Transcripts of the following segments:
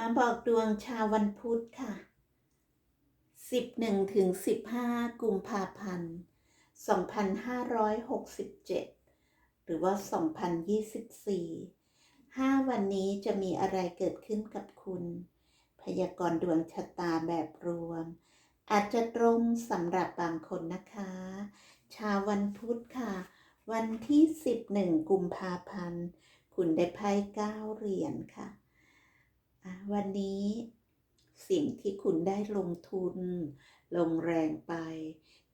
มาบอกดวงชาววันพุธค่ะ 11ถึง15 กุมภาพันธ์ 2567 หรือว่า 2024 5 วันนี้จะมีอะไรเกิดขึ้นกับคุณ พยากรณ์ดวงชะตาแบบรวม อาจจะตรงสำหรับบางคนนะคะ ชาววันพุธค่ะ วันที่ 11 กุมภาพันธ์ คุณได้ไพ่เก้าเหรียญค่ะ วันนี้สิ่งที่คุณได้ลงทุน ลงแรงไป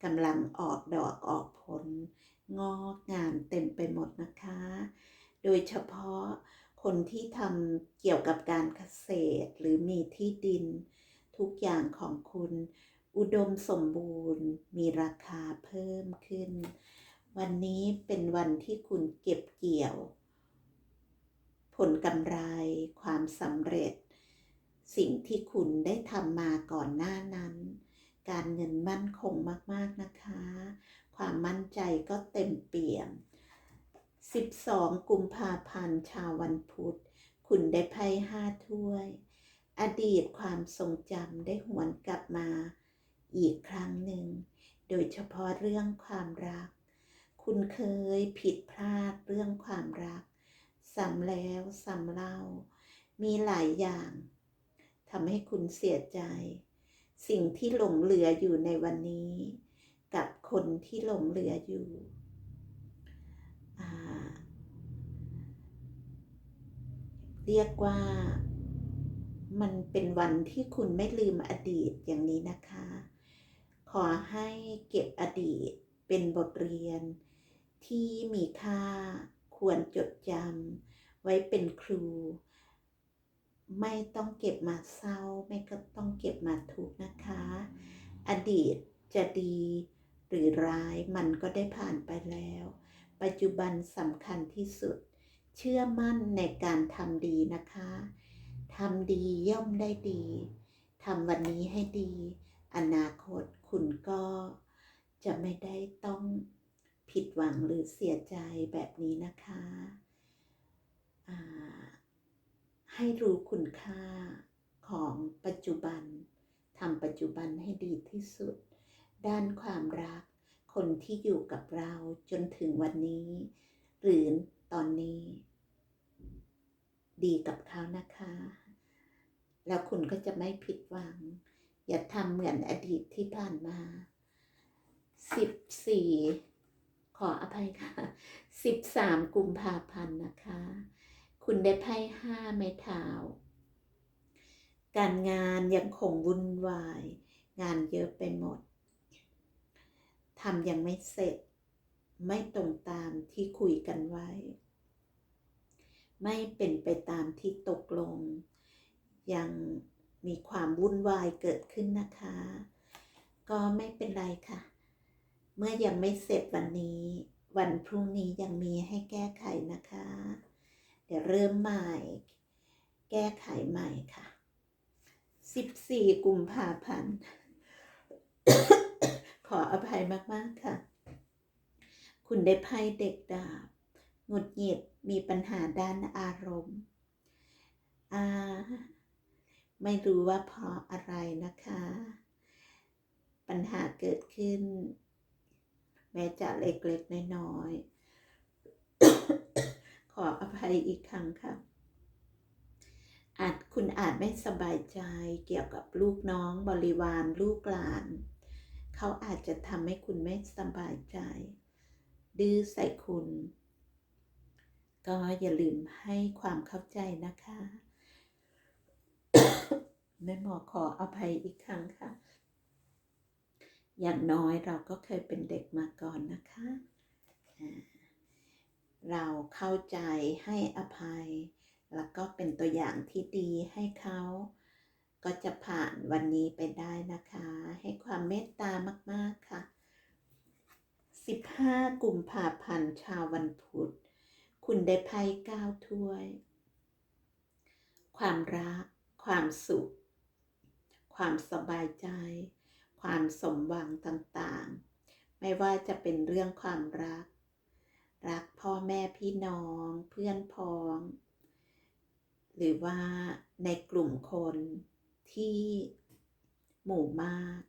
กำลังออกดอกออกผล งอกงามเต็มไปหมดนะคะ โดยเฉพาะคนที่ทำเกี่ยวกับการเกษตรหรือมีที่ดิน ทุกอย่างของคุณ อุดมสมบูรณ์ มีราคาเพิ่มขึ้น วันนี้เป็นวันที่คุณเก็บเกี่ยว ผลกำไรความสำเร็จ สิ่งที่คุณได้ทำมาก่อนหน้านั้น การเงินมั่นคงมากๆนะคะ ความมั่นใจก็เต็มเปี่ยม 12 กุมภาพันธ์ชาววันพุธ คุณได้ไพ่ห้าถ้วย อดีตความทรงจำได้หวนกลับมา อีกครั้งหนึ่ง โดยเฉพาะเรื่องความรัก คุณเคยผิดพลาดเรื่องความรักซ้ำแล้วซ้ำเล่า มีหลายอย่าง ทำให้คุณเสียใจ สิ่งที่หลงเหลืออยู่ในวันนี้ กับคนที่หลงเหลืออยู่ เรียกว่า มันเป็นวันที่คุณไม่ลืมอดีตอย่างนี้นะคะ ขอให้เก็บอดีตเป็นบทเรียนที่มีค่าควรจดจำไว้เป็นครู ไม่ต้องเก็บมาเศร้า ไม่ก็ต้องเก็บมาทุกข์นะคะ อดีตจะดีหรือร้ายมันก็ได้ผ่านไปแล้ว ปัจจุบันสำคัญที่สุด เชื่อมั่นในการทำดีนะคะทำดีย่อมได้ดีทำวันนี้ให้ดี อนาคตคุณก็จะไม่ได้ต้องผิดหวังหรือเสียใจแบบนี้นะคะ ให้รู้คุณค่าของปัจจุบันทำปัจจุบันให้ดีที่สุด ด้านความรัก คนที่อยู่กับเราจนถึงวันนี้ หรือตอนนี้ ดีกับเขานะคะ แล้วคุณก็จะไม่ผิดหวัง อย่าทำเหมือนอดีตที่ผ่านมาสิบสี่ขออภัยค่ะสิบสามกุมภาพันธ์นะคะ คุณได้ไพ่ห้าไม้เท้า การงานยังคงวุ่นวาย งานเยอะไปหมดทำยังไม่เสร็จ ไม่ตรงตามที่คุยกันไว้ ไม่เป็นไปตามที่ตกลง ยังมีความวุ่นวายเกิดขึ้นนะคะ ก็ไม่เป็นไรค่ะ เมื่อยังไม่เสร็จวันนี้ วันพรุ่งนี้ยังมีให้แก้ไขนะคะ เดี๋ยวเริ่มใหม่ แก้ไขใหม่ค่ะ 14 กุมภาพันธ์ ขออภัยมาก ๆ ค่ะ คุณได้ไพ่เด็กดาบหงุดหงิดมีปัญหาด้านอารมณ์อาไม่รู้ว่าเพราะอะไรนะคะ ปัญหาเกิดขึ้น แม้จะเล็กๆน้อยๆ ขออภัยอีกครั้งค่ะ อาจคุณอาจไม่สบายใจเกี่ยวกับลูกน้องบริวารลูกหลาน เขาอาจจะทำให้คุณไม่สบายใจ ดื้อใส่คุณ ก็อย่าลืมให้ความเข้าใจนะคะแม่หมอขออภัยอีกครั้งค่ะ อย่างน้อยเราก็เคยเป็นเด็กมาก่อนนะคะ เราเข้าใจให้อภัย แล้วก็เป็นตัวอย่างที่ดีให้เขา ก็จะผ่านวันนี้ไปได้นะคะ ให้ความเมตตามาก ๆ ค่ะ 15 กุมภาพันธ์ชาววันพุธ คุณได้ไพ่ก้าถ้วย ความรัก ความสุข ความสบายใจ ความสมหวังต่างๆ ไม่ว่าจะเป็นเรื่องความรัก รักพ่อแม่พี่น้องเพื่อนพ้อง หรือว่าในกลุ่มคนที่หมู่มาก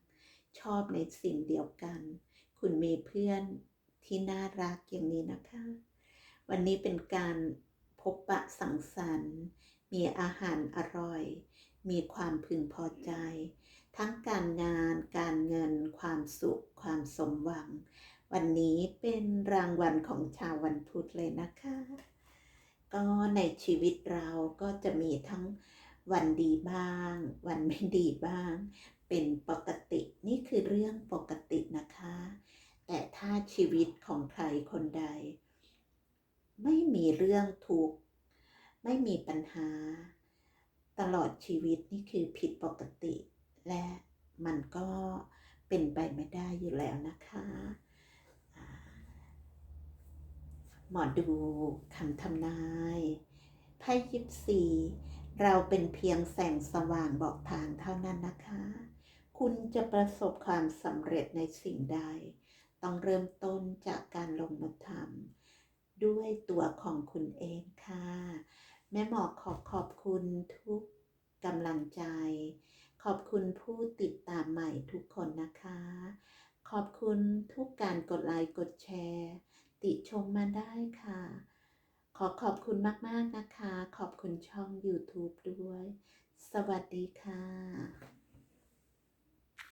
ชอบในสิ่งเดียวกัน คุณมีเพื่อนที่น่ารักอย่างนี้นะคะ วันนี้เป็นการพบปะสังสรรค์ มีอาหารอร่อย มีความพึงพอใจ ทั้งการงาน การเงิน ความสุข ความสมหวัง วันนี้เป็นรางวัลของชาววันพุธเลยนะคะ ก็ในชีวิตเราก็จะมีทั้งวันดีบ้าง วันไม่ดีบ้าง เป็นปกตินี่คือเรื่องปกตินะคะ แต่ถ้าชีวิตของใครคนใด ไม่มีเรื่องทุกข์ไม่มีปัญหา ตลอดชีวิตนี่คือผิดปกติ และมันก็เป็นไปไม่ได้อยู่แล้วนะคะอ่า หมอดูคำทำนายไพ่ยิปซีเราเป็นเพียงแสงสว่างบอกทางเท่านั้นนะคะ คุณจะประสบความสำเร็จในสิ่งใด ต้องเริ่มต้นจากการลงมือทำด้วยตัวของคุณเองค่ะ แม่หมอขอขอบคุณทุกกำลังใจ ขอบคุณผู้ติดตามใหม่ทุกคนนะคะ ขอบคุณทุกการกดไลค์กดแชร์ ติชมมาได้ค่ะ ขอขอบคุณมาก ๆ นะคะ ขอบคุณช่อง YouTube ด้วย สวัสดีค่ะ